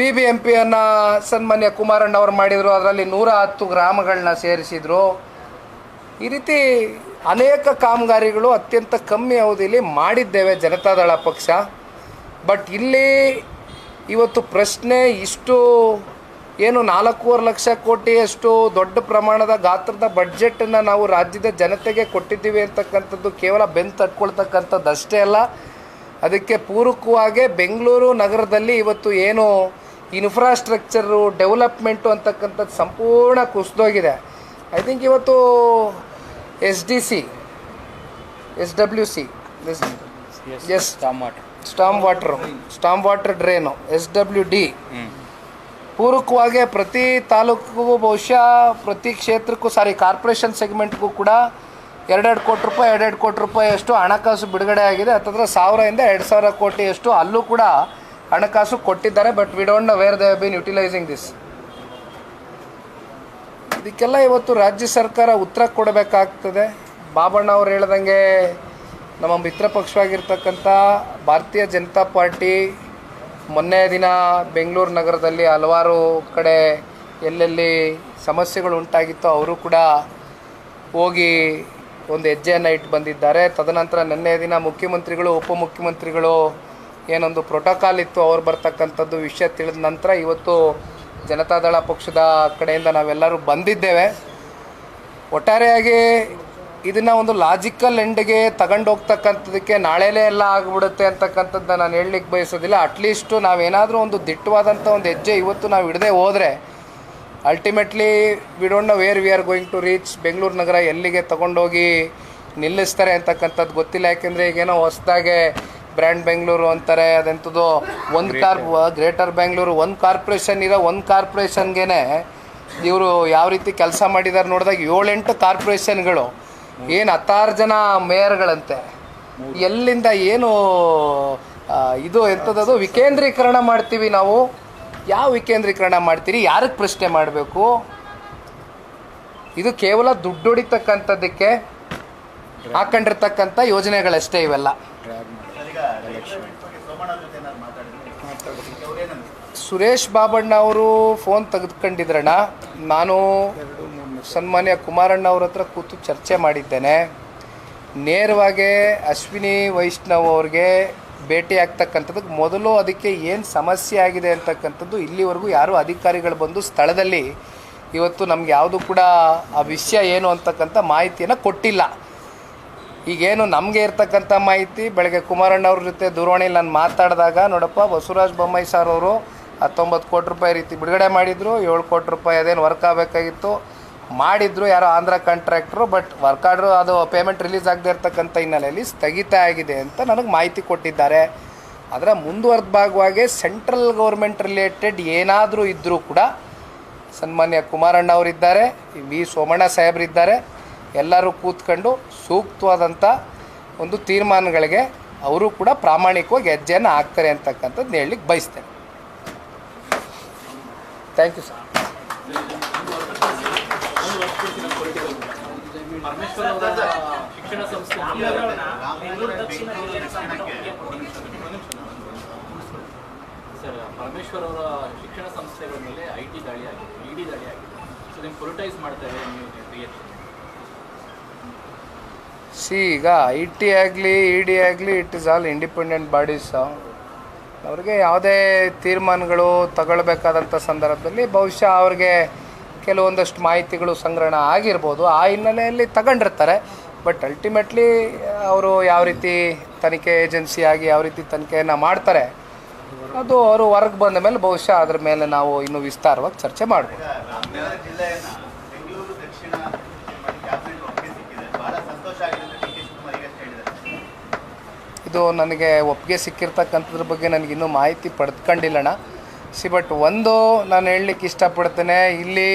B B M ಪಿಯನ್ನು ಸನ್ಮಾನ್ಯ ಕುಮಾರಣ್ಣ ಅವರು ಮಾಡಿದರು. ಅದರಲ್ಲಿ ನೂರ ಹತ್ತು ಗ್ರಾಮಗಳನ್ನ ಸೇರಿಸಿದರು. ಈ ರೀತಿ ಅನೇಕ ಕಾಮಗಾರಿಗಳು ಅತ್ಯಂತ ಕಮ್ಮಿ ಅವಧಿಯಲ್ಲಿ ಮಾಡಿದ್ದೇವೆ ಜನತಾದಳ ಪಕ್ಷ. ಬಟ್ ಇಲ್ಲಿ ಇವತ್ತು ಪ್ರಶ್ನೆ ಇಷ್ಟು ಏನು ನಾಲ್ಕೂವರೆ ಲಕ್ಷ ಕೋಟಿಯಷ್ಟು ದೊಡ್ಡ ಪ್ರಮಾಣದ ಗಾತ್ರದ ಬಡ್ಜೆಟನ್ನು ನಾವು ರಾಜ್ಯದ ಜನತೆಗೆ ಕೊಟ್ಟಿದ್ದೀವಿ ಅಂತಕ್ಕಂಥದ್ದು ಕೇವಲ ಬೆನ್ ತಟ್ಕೊಳ್ತಕ್ಕಂಥದ್ದು ಅಷ್ಟೇ ಅಲ್ಲ. ಅದಕ್ಕೆ ಪೂರಕವಾಗಿ ಬೆಂಗಳೂರು ನಗರದಲ್ಲಿ ಇವತ್ತು ಏನು ಇನ್ಫ್ರಾಸ್ಟ್ರಕ್ಚರು ಡೆವಲಪ್ಮೆಂಟು ಅಂತಕ್ಕಂಥದ್ದು ಸಂಪೂರ್ಣ ಕುಸಿದೋಗಿದೆ. ಐ ಥಿಂಕ್ ಇವತ್ತು S D C S W C S storm water storm water drain S W D ಪೂರಕವಾಗಿ ಪ್ರತಿ ತಾಲೂಕಿಗೂ ಬಹುಶಃ ಪ್ರತಿ ಕ್ಷೇತ್ರಕ್ಕೂ ಸಾರಿ ಕಾರ್ಪೊರೇಷನ್ ಸೆಗ್ಮೆಂಟ್ಗೂ ಕೂಡ ಎರಡೆರಡು ಕೋಟಿ ರೂಪಾಯಿ ಎರಡೆರಡು ಕೋಟಿ ರೂಪಾಯಿಯಷ್ಟು ಹಣಕಾಸು ಬಿಡುಗಡೆ ಆಗಿದೆ. ಹತ್ತತ್ರ ಸಾವಿರದಿಂದ ಎರಡು ಸಾವಿರ ಕೋಟಿಯಷ್ಟು ಅಲ್ಲೂ ಕೂಡ ಹಣಕಾಸು ಕೊಟ್ಟಿದ್ದಾರೆ but we don't know where they been utilising this ಇದಕ್ಕೆಲ್ಲ ಇವತ್ತು ರಾಜ್ಯ ಸರ್ಕಾರ ಉತ್ತರ ಕೊಡಬೇಕಾಗ್ತದೆ. ಬಾಬಣ್ಣ ಅವ್ರು ಹೇಳ್ದಂಗೆ ನಮ್ಮ ಮಿತ್ರ ಪಕ್ಷವಾಗಿರ್ತಕ್ಕಂಥ ಭಾರತೀಯ ಜನತಾ ಪಾರ್ಟಿ ಮೊನ್ನೆ ದಿನ ಬೆಂಗಳೂರು ನಗರದಲ್ಲಿ ಹಲವಾರು ಕಡೆ ಎಲ್ಲೆಲ್ಲಿ ಸಮಸ್ಯೆಗಳು ಉಂಟಾಗಿತ್ತೋ ಅವರು ಕೂಡ ಹೋಗಿ ಒಂದು ಹೆಜ್ಜೆಯನ್ನು ಇಟ್ಟು ಬಂದಿದ್ದಾರೆ. ತದನಂತರ ನಿನ್ನೆ ದಿನ ಮುಖ್ಯಮಂತ್ರಿಗಳು, ಉಪಮುಖ್ಯಮಂತ್ರಿಗಳು ಏನೊಂದು ಪ್ರೋಟೋಕಾಲ್ ಇತ್ತು, ಅವ್ರು ಬರ್ತಕ್ಕಂಥದ್ದು ವಿಷಯ ತಿಳಿದ ನಂತರ ಇವತ್ತು ಜನತಾದಳ ಪಕ್ಷದ ಕಡೆಯಿಂದ ನಾವೆಲ್ಲರೂ ಬಂದಿದ್ದೇವೆ. ಒಟ್ಟಾರೆಯಾಗಿ ಇದನ್ನು ಒಂದು ಲಾಜಿಕಲ್ ಎಂಡ್ಗೆ ತಗೊಂಡು ಹೋಗ್ತಕ್ಕಂಥದಕ್ಕೆ ನಾಳೆಲೇ ಎಲ್ಲ ಆಗಿಬಿಡುತ್ತೆ ಅಂತಕ್ಕಂಥದ್ದು ನಾನು ಹೇಳಲಿಕ್ಕೆ ಬಯಸೋದಿಲ್ಲ. ಅಟ್ಲೀಸ್ಟು ನಾವೇನಾದರೂ ಒಂದು ದಿಟ್ಟವಾದಂಥ ಒಂದು ಹೆಜ್ಜೆ ಇವತ್ತು ನಾವು ಹಿಡದೆ ಹೋದರೆ ultimately we don't know where we are going to reach Bengaluru ನಗರ ಎಲ್ಲಿಗೆ ತಗೊಂಡೋಗಿ ನಿಲ್ಲಿಸ್ತಾರೆ ಅಂತಕ್ಕಂಥದ್ದು ಗೊತ್ತಿಲ್ಲ. ಯಾಕೆಂದರೆ ಈಗೇನೋ ಹೊಸದಾಗೆ ಬ್ರ್ಯಾಂಡ್ ಬೆಂಗಳೂರು ಅಂತಾರೆ ಅದೆಂಥದ್ದು? ಒಂದು ಕಾರ್ ಗ್ರೇಟರ್ ಬೆಂಗಳೂರು ಒಂದು ಕಾರ್ಪೊರೇಷನ್ ಇರೋ ಒಂದು ಕಾರ್ಪೊರೇಷನ್ಗೆ ಇವರು ಯಾವ ರೀತಿ ಕೆಲಸ ಮಾಡಿದ್ದಾರೆ ನೋಡಿದಾಗ ಏಳೆಂಟು ಕಾರ್ಪೊರೇಷನ್ಗಳು. ಏನು ಹತ್ತಾರು ಜನ ಮೇಯರ್ಗಳಂತೆ. ಎಲ್ಲಿಂದ ಏನು ಇದು ಎಂಥದ್ದು ವಿಕೇಂದ್ರೀಕರಣ ಮಾಡ್ತೀವಿ ನಾವು. ಯಾವ ವಿಕೇಂದ್ರೀಕರಣ ಮಾಡ್ತೀರಿ? ಯಾರಿಗೆ ಪ್ರಶ್ನೆ ಮಾಡಬೇಕು? ಇದು ಕೇವಲ ದುಡ್ಡು ಹೊಡಿತಕ್ಕಂಥದ್ದಕ್ಕೆ ಹಾಕೊಂಡಿರ್ತಕ್ಕಂಥ ಯೋಜನೆಗಳಷ್ಟೇ ಇವೆಲ್ಲ. ಸುರೇಶ್ ಬಾಬಣ್ಣ ಅವರು ಫೋನ್ ತೆಗೆದುಕೊಂಡಿದ್ರಣ್ಣ. ನಾನು ಸನ್ಮಾನ್ಯ ಕುಮಾರಣ್ಣ ಅವ್ರ ಹತ್ರ ಕೂತು ಚರ್ಚೆ ಮಾಡಿದ್ದೇನೆ. ನೇರವಾಗಿ ಅಶ್ವಿನಿ ವೈಷ್ಣವ್ ಅವ್ರಿಗೆ ಭೇಟಿ ಆಗ್ತಕ್ಕಂಥದ್ದಕ್ಕೆ ಮೊದಲು ಅದಕ್ಕೆ ಏನು ಸಮಸ್ಯೆ ಆಗಿದೆ ಅಂತಕ್ಕಂಥದ್ದು ಇಲ್ಲಿವರೆಗೂ ಯಾರೂ ಅಧಿಕಾರಿಗಳು ಬಂದು ಸ್ಥಳದಲ್ಲಿ ಇವತ್ತು ನಮ್ಗೆ ಯಾವುದು ಕೂಡ ಆ ವಿಷಯ ಏನು ಅಂತಕ್ಕಂಥ ಮಾಹಿತಿಯನ್ನು ಕೊಟ್ಟಿಲ್ಲ. ಈಗೇನು ನಮಗೆ ಇರ್ತಕ್ಕಂಥ ಮಾಹಿತಿ, ಬೆಳಗ್ಗೆ ಕುಮಾರಣ್ಣ ಅವ್ರ ಜೊತೆ ದೂರವಾಣಿಯಲ್ಲಿ ನಾನು ಮಾತಾಡಿದಾಗ, ನೋಡಪ್ಪ, ಬಸವರಾಜ ಬೊಮ್ಮಾಯಿ ಸರ್ ಅವರು ಹತ್ತೊಂಬತ್ತು ಕೋಟಿ ರೂಪಾಯಿ ರೀತಿ ಬಿಡುಗಡೆ ಮಾಡಿದರು, ಏಳು ಕೋಟಿ ರೂಪಾಯಿ ಅದೇನು ವರ್ಕ್ ಆಗಬೇಕಾಗಿತ್ತು. ಮಾಡಿದ್ರು ಯಾರೋ Andhra contractor but work order ಅದು ಪೇಮೆಂಟ್ ರಿಲೀಸ್ ಆಗದೆ ಇರ್ತಕ್ಕಂಥ ಹಿನ್ನೆಲೆಯಲ್ಲಿ ಸ್ಥಗಿತ ಆಗಿದೆ ಅಂತ ನನಗೆ ಮಾಹಿತಿ ಕೊಟ್ಟಿದ್ದಾರೆ. ಅದರ ಮುಂದುವರೆದ ಭಾಗವಾಗಿ ಸೆಂಟ್ರಲ್ ಗೌರ್ಮೆಂಟ್ ರಿಲೇಟೆಡ್ ಏನಾದರೂ ಇದ್ದರೂ ಕೂಡ ಸನ್ಮಾನ್ಯ ಕುಮಾರಣ್ಣ ಅವರಿದ್ದಾರೆ ವಿ ಸೋಮಣ್ಣ ಸಾಹೇಬರಿದ್ದಾರೆ. ಎಲ್ಲರೂ ಕೂತ್ಕೊಂಡು ಸೂಕ್ತವಾದಂಥ ಒಂದು ತೀರ್ಮಾನಗಳಿಗೆ ಅವರು ಕೂಡ ಪ್ರಾಮಾಣಿಕವಾಗಿ ಹೆಜ್ಜೆಯನ್ನು ಹಾಕ್ತಾರೆ ಅಂತಕ್ಕಂಥದ್ದು ಹೇಳಲಿಕ್ಕೆ ಬಯಸ್ತೇನೆ. Thank you sir, Parameshwar Parameshwar ಅವರ ಶಿಕ್ಷಣ ಸಂಸ್ಥೆಗಳ ಮೇಲೆ ಐ ಟಿ ದಾಳಿ ಆಗಿದೆ ಇಡಿ ದಾಳಿ ಆಗಿದೆ. ಸೊ ನೀವು ಪೊಲಿಟೈಸ್ ಮಾಡ್ತೇವೆ ನೀವು. ಸಿ, ಈಗ ಐ ಟಿ ಆಗಲಿ, ಇ ಡಿ ಆಗಲಿ, it is all independent bodies. ಅವ್ರಿಗೆ ಯಾವುದೇ ತೀರ್ಮಾನಗಳು ತಗೊಳ್ಬೇಕಾದಂಥ ಸಂದರ್ಭದಲ್ಲಿ ಬಹುಶಃ ಅವ್ರಿಗೆ ಕೆಲವೊಂದಷ್ಟು ಮಾಹಿತಿಗಳು ಸಂಗ್ರಹಣ ಆಗಿರ್ಬೋದು. ಆ ಹಿನ್ನೆಲೆಯಲ್ಲಿ ತಗೊಂಡಿರ್ತಾರೆ. ಬಟ್ ಅಲ್ಟಿಮೇಟ್ಲಿ ಅವರು ಯಾವ ರೀತಿ ತನಿಖೆ ಏಜೆನ್ಸಿಯಾಗಿ ಯಾವ ರೀತಿ ತನಿಖೆಯನ್ನು ಮಾಡ್ತಾರೆ, ಅದು ಅವರು ಹೊರಗೆ ಬಂದ ಮೇಲೆ ಬಹುಶಃ ಅದ್ರ ಮೇಲೆ ನಾವು ಇನ್ನೂ ವಿಸ್ತಾರವಾಗಿ ಚರ್ಚೆ ಮಾಡ್ಬೋದು ರಾಮನಗರ ಜಿಲ್ಲೆಯನ್ನ ಬೆಂಗಳೂರು ದಕ್ಷಿಣ ಕ್ಯಾಬಿನೆಟ್ ಒಪ್ಪಿಗೆ ಸಿಕ್ಕಿದೆ ಬಹಳ ಸಂತೋಷ ಆಗಿದೆ ಅಂತ ಡಿ ಕೆ ಶಿವಕುಮಾರ್ ಈಗಷ್ಟೇ ಹೇಳಿದ್ದಾರೆ ಇದು ನನಗೆ ಒಪ್ಪಿಗೆ ಸಿಕ್ಕಿರ್ತಕ್ಕಂಥದ್ರ ಬಗ್ಗೆ ನನಗೆ ಇನ್ನೂ ಮಾಹಿತಿ ಪಡೆದುಕೊಂಡಿಲ್ಲಣ್ಣ ಸಿ, ಬಟ್ ಒಂದು ನಾನು ಹೇಳಲಿಕ್ಕೆ ಇಷ್ಟಪಡ್ತೇನೆ, ಇಲ್ಲಿ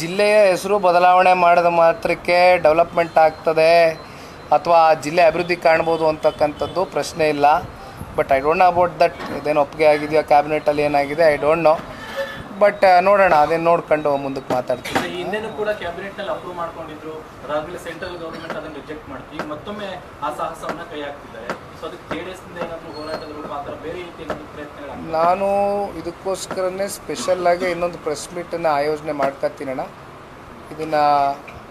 ಜಿಲ್ಲೆಯ ಹೆಸರು ಬದಲಾವಣೆ ಮಾಡಿದ ಮಾತ್ರಕ್ಕೆ ಡೆವಲಪ್ಮೆಂಟ್ ಆಗ್ತದೆ ಅಥವಾ ಜಿಲ್ಲೆ ಅಭಿವೃದ್ಧಿ ಕಾಣ್ಬೋದು ಅಂತಕ್ಕಂಥದ್ದು ಪ್ರಶ್ನೆ ಇಲ್ಲ. But I don't know about that, ಇದೇನು ಒಪ್ಪಿಗೆ ಆಗಿದೆಯೋ, ಕ್ಯಾಬಿನೆಟಲ್ಲಿ ಏನಾಗಿದೆ, ಐ ಡೋಂಟ್ ನೋ. ಬಟ್ ನೋಡೋಣ ಅದೇ ನೋಡ್ಕೊಂಡು ಮುಂದಕ್ಕೆ ಮಾತಾಡ್ತೀನಿ. ಈ ಹಿಂದೆನೂ ಕೂಡ ಕ್ಯಾಬಿನೆಟ್ನಲ್ಲಿ ಅಪ್ರೂವ್ ಮಾಡ್ಕೊಂಡಿದ್ರು. ಅದಾದ್ಮೇಲೆ ಸೆಂಟ್ರಲ್ ಗವರ್ಮೆಂಟ್ ಅದನ್ನು ರಿಜೆಕ್ಟ್ ಮಾಡ್ತೀವಿ ಮತ್ತೊಮ್ಮೆ ಆ ಸಾಹಸವನ್ನ ಕೈ ಹಾಕ್ತಿದ್ದಾರೆ. ಸೊ ಅದಕ್ಕೆ ಜೆ ಡಿ ಎಸ್ನಿಂದ ಹೋರಾಟದ ರೂಪ ಬೇರೆ ರೀತಿ ಪ್ರಯತ್ನಗಳು ನಾನು ಇದಕ್ಕೋಸ್ಕರನೇ ಸ್ಪೆಷಲ್ಲಾಗಿ ಇನ್ನೊಂದು ಪ್ರೆಸ್ ಮೀಟನ್ನು ಆಯೋಜನೆ ಮಾಡ್ಕೊತೀನಣ್ಣ ಇದನ್ನು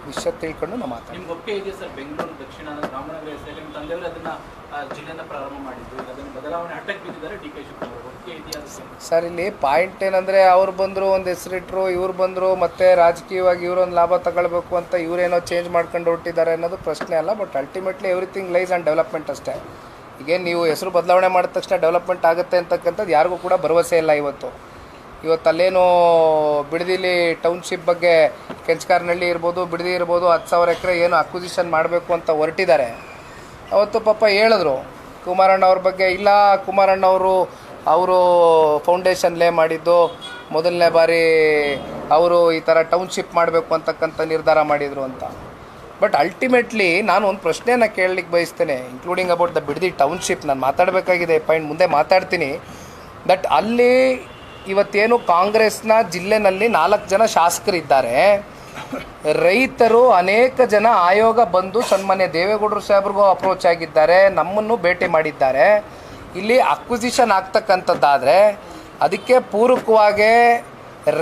ವಿಷಯ ತಿಳ್ಕೊಂಡು ನಾವು ಮಾತಾಡ್ತೀವಿ. ನಿಮ್ಗೆ ಒಪ್ಪಿಗೆ ಇದೆಯಾ ಸರ್? ಬೆಂಗಳೂರು ದಕ್ಷಿಣ ರಾಮನಗರ ಹೆಸರಲ್ಲಿ ನಿಮ್ಮ ತಂದೆಯವರು ಅದನ್ನ ಆ, ಪ್ರಾರಂಭ ಮಾಡಿದ್ದು ಈಗ ಅದನ್ನು ಬದಲಾವಣೆ ಹಠಕ್ಕೆ ಬಿದ್ದಿದ್ದಾರೆ ಡಿ ಕೆ ಶಿವಕುಮಾರ್ ಒಪ್ಪಿಗೆ ಇದೆಯಾ ಅದಕ್ಕೆ? ಸರ್ ಇಲ್ಲಿ ಪಾಯಿಂಟ್ ಏನಂದರೆ ಅವ್ರು ಬಂದರು ಒಂದು ಹೆಸರಿಟ್ರು ಇವ್ರು ಬಂದರು ಮತ್ತೆ ರಾಜಕೀಯವಾಗಿ ಇವರೊಂದು ಲಾಭ ತಗೊಳ್ಬೇಕು ಅಂತ ಇವರೇನೋ ಚೇಂಜ್ ಮಾಡ್ಕೊಂಡು ಹೊರಟಿದ್ದಾರೆ ಅನ್ನೋದು ಪ್ರಶ್ನೆ ಅಲ್ಲ but ultimately everything lies and development ಅಷ್ಟೇ. ಈಗೇನು ನೀವು ಹೆಸರು ಬದಲಾವಣೆ ಮಾಡಿದ ತಕ್ಷಣ ಡೆವಲಪ್ಮೆಂಟ್ ಆಗುತ್ತೆ ಅಂತಕ್ಕಂಥದ್ದು ಯಾರಿಗೂ ಕೂಡ ಭರವಸೆ ಇಲ್ಲ ಇವತ್ತು. ಇವತ್ತು ಅಲ್ಲೇನು ಬಿಡದಿಲಿ ಟೌನ್ಶಿಪ್ ಬಗ್ಗೆ ಕೆಂಚಕಾರನಹಳ್ಳಿ ಇರ್ಬೋದು, ಬಿಡದಿ ಇರ್ಬೋದು, ಹತ್ತು ಸಾವಿರ ಎಕರೆ ಏನು ಅಕ್ವಿಸಿಷನ್ ಮಾಡಬೇಕು ಅಂತ ಹೊರಟಿದ್ದಾರೆ. ಅವತ್ತು ಪಾಪ ಹೇಳಿದ್ರು, ಕುಮಾರಣ್ಣ ಅವ್ರ ಬಗ್ಗೆ, ಇಲ್ಲ ಕುಮಾರಣ್ಣ ಅವರು ಅವರು ಫೌಂಡೇಶನ್ ಲೇ ಮಾಡಿದ್ದು, ಮೊದಲನೇ ಬಾರಿ ಅವರು ಈ ಥರ ಟೌನ್ಶಿಪ್ ಮಾಡಬೇಕು ಅಂತಕ್ಕಂಥ ನಿರ್ಧಾರ ಮಾಡಿದರು ಅಂತ. ಬಟ್ ಅಲ್ಟಿಮೇಟ್ಲಿ ನಾನು ಒಂದು ಪ್ರಶ್ನೆಯನ್ನು ಕೇಳಲಿಕ್ಕೆ ಬಯಸ್ತೇನೆ including about the Bidadi township ನಾನು ಮಾತಾಡಬೇಕಾಗಿದೆ ಪಾಯಿಂಟ್ ಮುಂದೆ ಮಾತಾಡ್ತೀನಿ. ದಟ್ ಅಲ್ಲಿ ಇವತ್ತೇನು ಕಾಂಗ್ರೆಸ್ನ ಜಿಲ್ಲೆನಲ್ಲಿ ನಾಲ್ಕು ಜನ ಶಾಸಕರಿದ್ದಾರೆ. ರೈತರು ಅನೇಕ ಜನ ಆಯೋಗ ಬಂದು ಸನ್ಮಾನ್ಯ ದೇವೇಗೌಡರು ಸಾಹೇಬ್ರಿಗೂ ಅಪ್ರೋಚ್ ಆಗಿದ್ದಾರೆ. ನಮ್ಮನ್ನು ಭೇಟಿ ಮಾಡಿದ್ದಾರೆ. ಇಲ್ಲಿ ಅಕ್ವಿಸಿಷನ್ ಆಗ್ತಕ್ಕಂಥದ್ದಾದರೆ ಅದಕ್ಕೆ ಪೂರಕವಾಗೇ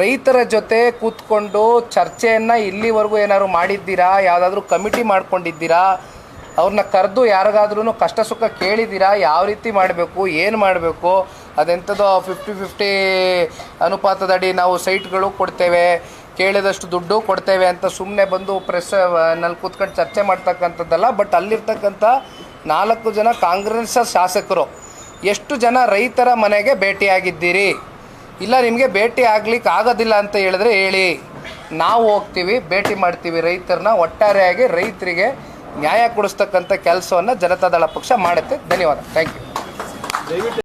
ರೈತರ ಜೊತೆ ಕೂತ್ಕೊಂಡು ಚರ್ಚೆಯನ್ನು ಇಲ್ಲಿವರೆಗೂ ಏನಾದರೂ ಮಾಡಿದ್ದೀರಾ? ಯಾವುದಾದ್ರೂ ಕಮಿಟಿ ಮಾಡ್ಕೊಂಡಿದ್ದೀರಾ? ಅವ್ರನ್ನ ಕರೆದು ಯಾರಿಗಾದ್ರೂ ಕಷ್ಟ ಸುಖ ಕೇಳಿದ್ದೀರಾ? ಯಾವ ರೀತಿ ಮಾಡಬೇಕು? ಏನು ಮಾಡಬೇಕು? ಅದೆಂಥದೋ ಫಿಫ್ಟಿ ಫಿಫ್ಟಿ ಅನುಪಾತದಡಿ ನಾವು ಸೈಟ್ಗಳು ಕೊಡ್ತೇವೆ. ಕೇಳಿದಷ್ಟು ದುಡ್ಡು ಕೊಡ್ತೇವೆ ಅಂತ ಸುಮ್ಮನೆ ಬಂದು ಪ್ರೆಸ್ನಲ್ಲಿ ಕೂತ್ಕೊಂಡು ಚರ್ಚೆ ಮಾಡ್ತಕ್ಕಂಥದ್ದಲ್ಲ ಬಟ್ ಅಲ್ಲಿರ್ತಕ್ಕಂಥ ನಾಲ್ಕು ಜನ ಕಾಂಗ್ರೆಸ್ ಶಾಸಕರು, ಎಷ್ಟು ಜನ ರೈತರ ಮನೆಗೆ ಭೇಟಿಯಾಗಿದ್ದೀರಿ? ಇಲ್ಲ, ನಿಮಗೆ ಭೇಟಿ ಆಗ್ಲಿಕ್ಕೆ ಆಗೋದಿಲ್ಲ ಅಂತ ಹೇಳಿದ್ರೆ ಹೇಳಿ. ನಾವು ಹೋಗ್ತೀವಿ, ಭೇಟಿ ಮಾಡ್ತೀವಿ ರೈತರನ್ನ. ಒಟ್ಟಾರೆಯಾಗಿ ರೈತರಿಗೆ ನ್ಯಾಯ ಕೊಡಿಸ್ತಕ್ಕಂಥ ಕೆಲಸವನ್ನು ಜನತಾದಳ ಪಕ್ಷ ಮಾಡುತ್ತೆ. ಧನ್ಯವಾದ. Thank you